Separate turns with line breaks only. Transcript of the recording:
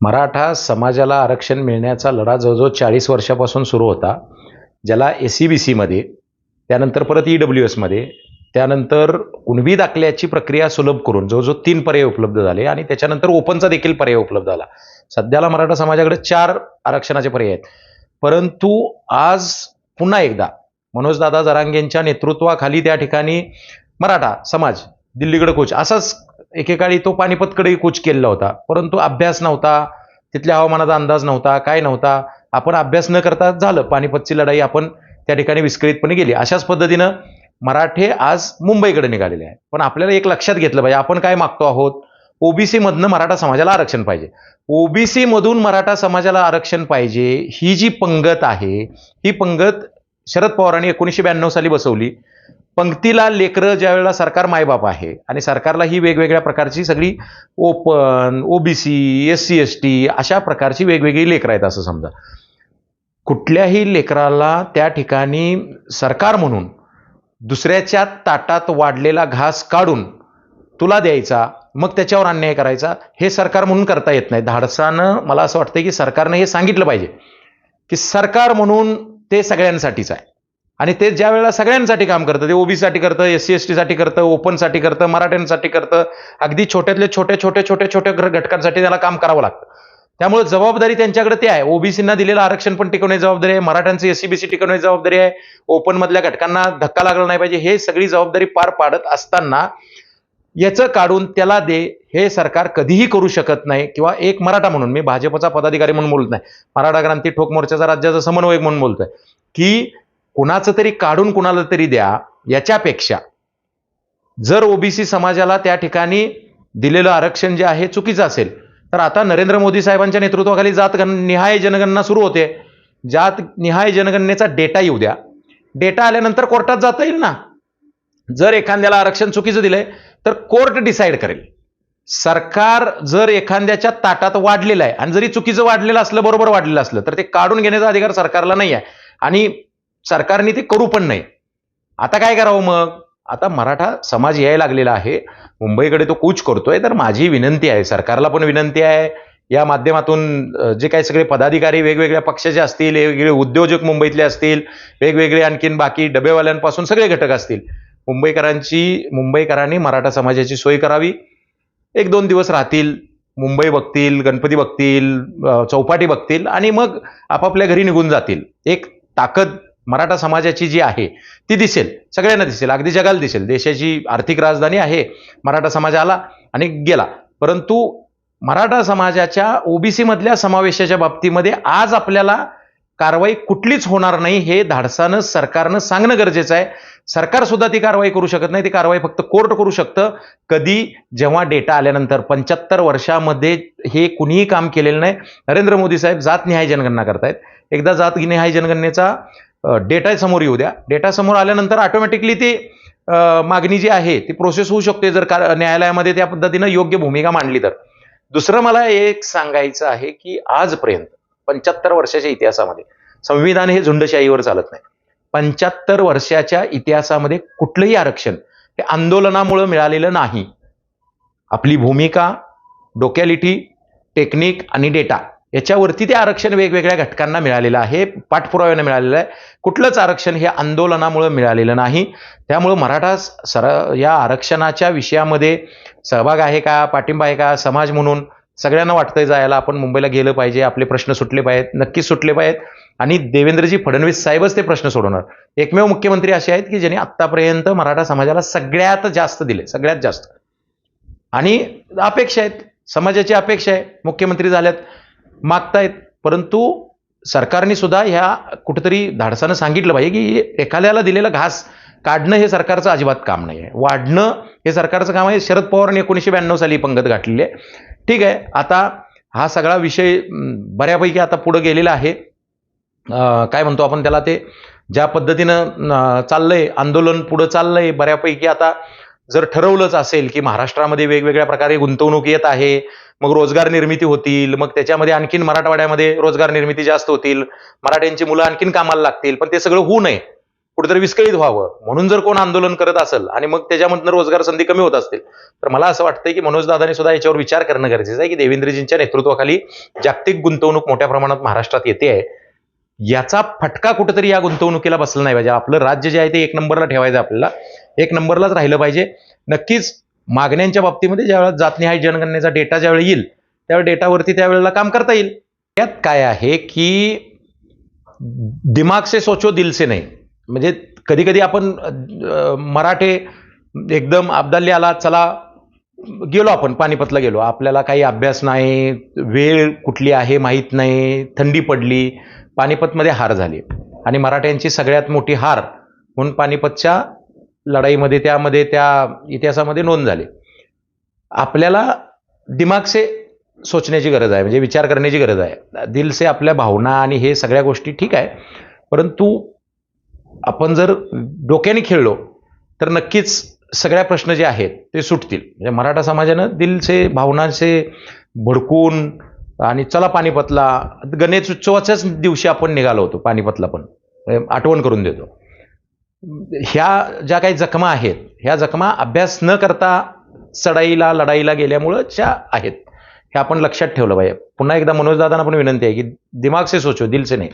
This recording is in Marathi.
मराठा समाजाला आरक्षण मिळण्याचा लढा जवळजवळ चाळीस वर्षापासून सुरू होता ज्याला एस सी बी सीमध्ये त्यानंतर परत ई डब्ल्यू एसमध्ये त्यानंतर कुणबी दाखल्याची प्रक्रिया सुलभ करून जवळजवळ तीन पर्याय उपलब्ध झाले आणि त्याच्यानंतर ओपनचा देखील पर्याय उपलब्ध झाला. सध्याला मराठा समाजाकडे चार आरक्षणाचे पर्याय आहेत. परंतु आज पुन्हा एकदा मनोजदादा जरांगेंच्या नेतृत्वाखाली त्या ठिकाणी मराठा समाज दिल्लीकडे कोच असाच एकेकाळी तो पानिपतकडेही कूच केलेला होता. परंतु अभ्यास नव्हता तिथल्या हवामानाचा अंदाज नव्हता काय नव्हता. आपण अभ्यास न करता झालं पानिपतची लढाई आपण त्या ठिकाणी विस्कळीतपणे गेली. अशाच पद्धतीनं मराठे आज मुंबईकडे निघालेले आहे पण आपल्याला एक लक्षात घेतलं पाहिजे आपण काय मागतो आहोत? ओबीसीमधनं मराठा समाजाला आरक्षण पाहिजे. ओबीसीमधून मराठा समाजाला आरक्षण पाहिजे ही जी पंगत आहे ही पंगत शरद पवारांनी एकोणीसशे ब्याण्णव साली बसवली. पंक्तीला लेकरं ज्या वेळेला सरकार मायबाप आहे आणि सरकारला ही वेगवेगळ्या प्रकारची सगळी open OBC S C S T अशा प्रकारची वेगवेगळी लेकरं आहेत असं समजा. कुठल्याही लेकराला त्या ठिकाणी सरकार म्हणून दुसऱ्याच्या ताटात वाढलेला घास काढून तुला द्यायचा मग त्याच्यावर अन्याय करायचा हे सरकार म्हणून करता येत नाही. धाडसानं मला असं वाटतं की सरकारनं हे सांगितलं पाहिजे की सरकार म्हणून ते सगळ्यांसाठीच आहे. आणि ते ज्या वेळेला सगळ्यांसाठी काम करतं ते ओबीसीसाठी करतं एस सी एस टीसाठी करतं ओपनसाठी करतं मराठ्यांसाठी करतं अगदी छोट्यातले छोट्या छोट्या छोट्या छोट्या घटकांसाठी त्याला काम करावं लागतं. त्यामुळे जबाबदारी त्यांच्याकडे ते आहे. ओबीसींना दिलेलं आरक्षण पण टिकवण्याची जबाबदारी आहे. मराठ्यांचं एससीबीसी टिकवण्याची जबाबदारी आहे. ओपन मधल्या घटकांना धक्का लागला नाही पाहिजे. हे सगळी जबाबदारी पार पाडत असताना याचं काढून त्याला दे हे सरकार कधीही करू शकत नाही किंवा एक मराठा म्हणून मी भाजपचा पदाधिकारी म्हणून बोलत नाही. मराठा क्रांती ठोक मोर्चाचा राज्याचा समन्वयक म्हणून बोलतोय. की कुणाचं तरी काढून कुणाला तरी द्या याच्यापेक्षा. जर ओबीसी समाजाला त्या ठिकाणी दिलेलं आरक्षण जे आहे चुकीचं असेल तर आता नरेंद्र मोदी साहेबांच्या नेतृत्वाखाली जात गण निहाय जनगणना सुरू होते. जात निहाय जनगणनेचा डेटा येऊ द्या. डेटा आल्यानंतर कोर्टात जाता येईल ना. जर एखाद्याला आरक्षण चुकीचं दिलंय तर कोर्ट डिसाईड करेल. सरकार जर एखाद्याच्या ताटात वाढलेलं आहे आणि जरी चुकीचं वाढलेलं असलं बरोबर वाढलेलं असलं तर ते काढून घेण्याचा अधिकार सरकारला नाही आहे आणि सरकारने ते करू पण नाही. आता काय करावं मग? आता मराठा समाज यायला लागलेला आहे. मुंबईकडे तो कूच करतोय. तर माझी विनंती आहे सरकारला पण विनंती आहे. या माध्यमातून जे काही सगळे पदाधिकारी वेगवेगळ्या पक्षाचे असतील वेगवेगळे उद्योजक मुंबईतले असतील वेगवेगळे आणखीन बाकी डबेवाल्यांपासून सगळे घटक असतील. मुंबईकरांची मुंबईकरांनी मराठा समाजाची सोय करावी. एक दोन दिवस राहतील मुंबई बघतील गणपती बघतील चौपाटी बघतील आणि मग आपापल्या घरी निघून जातील. एक ताकद मराठा समाजाची जी आहे ती दिसेल. सगळ्यांना दिसेल. अगदी जगाला दिसेल. देशाची आर्थिक राजधानी आहे. मराठा समाज आला आणि गेला. परंतु मराठा समाजाच्या ओबीसीमधल्या समावेशाच्या बाबतीमध्ये आज आपल्याला कारवाई कुठलीच होणार नाही हे धाडसानं सरकारनं सांगणं गरजेचं आहे. सरकार सुद्धा ती कारवाई करू शकत नाही. ती कारवाई फक्त कोर्ट करू शकतं. कधी? जेव्हा डेटा आल्यानंतर. पंच्याहत्तर वर्षामध्ये हे कुणीही काम केलेलं नाही. नरेंद्र मोदी साहेब जात निहाय जनगणना करतायत. एकदा जात निहाय जनगणनेचा डेटा समोर येऊ द्या. डेटा समोर आल्यानंतर ऑटोमॅटिकली ती मागणी जी आहे ती प्रोसेस होऊ शकते जर का न्यायालयामध्ये त्या पद्धतीनं योग्य भूमिका मांडली तर. दुसरं मला एक सांगायचं आहे की आजपर्यंत पंच्याहत्तर वर्षाच्या इतिहासामध्ये संविधान हे झुंडशाहीवर चालत नाही. पंच्याहत्तर वर्षाच्या इतिहासामध्ये कुठलंही आरक्षण हे आंदोलनामुळं मिळालेलं नाही. आपली भूमिका डोक्यालिटी टेक्निक आणि डेटा याच्यावरती ते आरक्षण वेगवेगळ्या घटकांना मिळालेलं आहे पाठपुराव्यानं मिळालेलं आहे. कुठलंच आरक्षण हे आंदोलनामुळं मिळालेलं नाही. त्यामुळं मराठा सर या आरक्षणाच्या विषयामध्ये सहभाग आहे का पाठिंबा आहे का समाज म्हणून सगळ्यांना वाटतंय जायला आपण मुंबईला गेलं पाहिजे आपले प्रश्न सुटले पाहिजेत नक्कीच सुटले पाहिजेत. आणि देवेंद्रजी फडणवीस साहेबच ते प्रश्न सोडवणार. एकमेव मुख्यमंत्री असे आहेत की ज्यांनी आत्तापर्यंत मराठा समाजाला सगळ्यात जास्त दिले सगळ्यात जास्त. आणि अपेक्षा आहेत समाजाची अपेक्षा आहे. मुख्यमंत्री झाल्यात मागतायत. परंतु सरकारने सुद्धा ह्या कुठंतरी धाडसानं सांगितलं पाहिजे की एखाद्याला दिलेला घास काढणं हे सरकारचं अजिबात काम नाही आहे वाढणं हे सरकारचं काम आहे. शरद पवारांनी एकोणीसशे ब्याण्णव साली पंगत गाठलेली आहे. ठीक आहे. आता हा सगळा विषय बऱ्यापैकी आता पुढं गेलेला आहे. काय म्हणतो आपण त्याला ते? ज्या पद्धतीनं चाललंय आंदोलन पुढं चाललंय बऱ्यापैकी आता जर ठरवलंच असेल की महाराष्ट्रामध्ये वेगवेगळ्या प्रकारे गुंतवणूक येत आहे मग रोजगार निर्मिती होतील मग त्याच्यामध्ये आणखीन मराठवाड्यामध्ये रोजगार निर्मिती जास्त होतील मराठ्यांची मुलं आणखीन कामाला लागतील पण ते सगळं होऊ नये. कुठेतरी विस्कळीत व्हावं. म्हणून जर कोण आंदोलन करत असेल आणि मग त्याच्यामधनं रोजगार संधी कमी होत असतील तर मला असं वाटतंय की मनोज दादाने सुद्धा याच्यावर विचार करणं गरजेचं आहे की देवेंद्रजींच्या नेतृत्वाखाली जागतिक गुंतवणूक मोठ्या प्रमाणात महाराष्ट्रात येते आहे. याचा फटका कुठेतरी या गुंतवणुकीला बसला नाही पाहिजे. आपलं राज्य जे आहे ते एक नंबरला ठेवायचं आहे आपल्याला. एक नंबरलाच राहिलं पाहिजे. नक्कीच मागण्यांच्या बाबतीमध्ये ज्यावेळेला जातनिहाय जनगणनेचा डेटा ज्यावेळी येईल त्यावेळी डेटावरती त्यावेळेला काम करता येईल. यात काय आहे की दिमाग से सोचो दिल से नाही. म्हणजे कधी कधी आपण मराठे एकदम अब्दाली आला चला गेलो आपण पानिपतला गेलो. आपल्याला काही अभ्यास नाही वेळ कुठली आहे माहीत नाही थंडी पडली पानिपतमध्ये हार झाली. आणि मराठ्यांची सगळ्यात मोठी हार म्हणून पानिपतच्या लढाईमध्ये त्यामध्ये त्या इतिहासामध्ये नोंद झाली. आपल्याला दिमाग से सोचण्याची गरज आहे म्हणजे विचार करण्याची गरज आहे. दिल से आपल्या भावना आणि हे सगळ्या गोष्टी ठीक आहे परंतु आपण जर डोक्याने खेळलो तर नक्कीच सगळ्या प्रश्न जे आहेत ते सुटतील. म्हणजे मराठा समाजानं दिलसे भावनांचे भडकून आणि चला पानिपतला गणेश उत्सवाच्याच दिवशी आपण निघालो होतो पानिपतला पण. म्हणजे आठवण करून देतो. ह्या ज्या काही जखमा आहेत ह्या जखमा अभ्यास न करता चढाईला लढाईला गेल्यामुळं ज्या आहेत. हे आपण लक्षात ठेवलं पाहिजे. पुन्हा एकदा मनोजदादांना पण विनंती आहे की दिमाग से सोचो दिल से नाही.